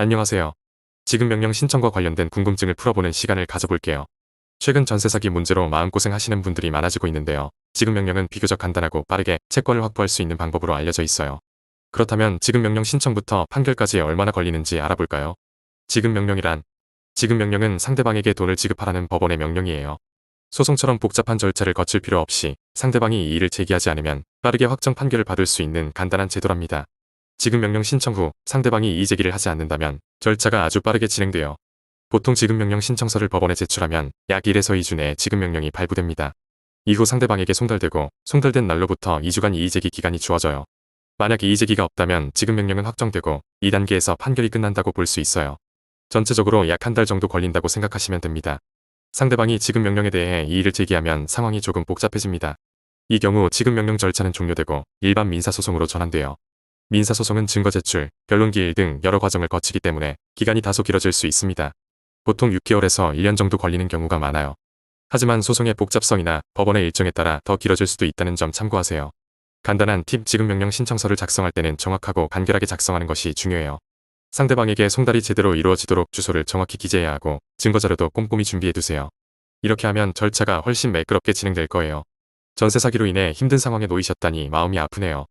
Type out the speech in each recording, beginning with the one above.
안녕하세요. 지급 명령 신청과 관련된 궁금증을 풀어보는 시간을 가져볼게요. 최근 전세 사기 문제로 마음고생 하시는 분들이 많아지고 있는데요. 지급 명령은 비교적 간단하고 빠르게 채권을 확보할 수 있는 방법으로 알려져 있어요. 그렇다면 지급 명령 신청부터 판결까지 얼마나 걸리는지 알아볼까요? 지급 명령이란 지급 명령은 상대방에게 돈을 지급하라는 법원의 명령이에요. 소송처럼 복잡한 절차를 거칠 필요 없이 상대방이 이의를 제기하지 않으면 빠르게 확정 판결을 받을 수 있는 간단한 제도랍니다. 지급 명령 신청 후 상대방이 이의 제기를 하지 않는다면 절차가 아주 빠르게 진행돼요. 보통 지급 명령 신청서를 법원에 제출하면 약 1에서 2주 내에 지급 명령이 발부됩니다. 이후 상대방에게 송달되고 송달된 날로부터 2주간 이의 제기 기간이 주어져요. 만약 이의 제기가 없다면 지급 명령은 확정되고 2단계에서 판결이 끝난다고 볼 수 있어요. 전체적으로 약 한 달 정도 걸린다고 생각하시면 됩니다. 상대방이 지급 명령에 대해 이의를 제기하면 상황이 조금 복잡해집니다. 이 경우 지급 명령 절차는 종료되고 일반 민사소송으로 전환돼요. 민사소송은 증거 제출, 변론 기일 등 여러 과정을 거치기 때문에 기간이 다소 길어질 수 있습니다. 보통 6개월에서 1년 정도 걸리는 경우가 많아요. 하지만 소송의 복잡성이나 법원의 일정에 따라 더 길어질 수도 있다는 점 참고하세요. 간단한 팁 지급 명령 신청서를 작성할 때는 정확하고 간결하게 작성하는 것이 중요해요. 상대방에게 송달이 제대로 이루어지도록 주소를 정확히 기재해야 하고 증거자료도 꼼꼼히 준비해두세요. 이렇게 하면 절차가 훨씬 매끄럽게 진행될 거예요. 전세 사기로 인해 힘든 상황에 놓이셨다니 마음이 아프네요.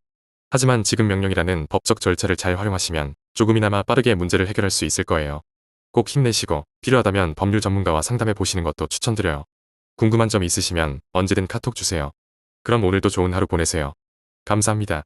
하지만 지급 명령이라는 법적 절차를 잘 활용하시면 조금이나마 빠르게 문제를 해결할 수 있을 거예요. 꼭 힘내시고 필요하다면 법률 전문가와 상담해 보시는 것도 추천드려요. 궁금한 점 있으시면 언제든 카톡 주세요. 그럼 오늘도 좋은 하루 보내세요. 감사합니다.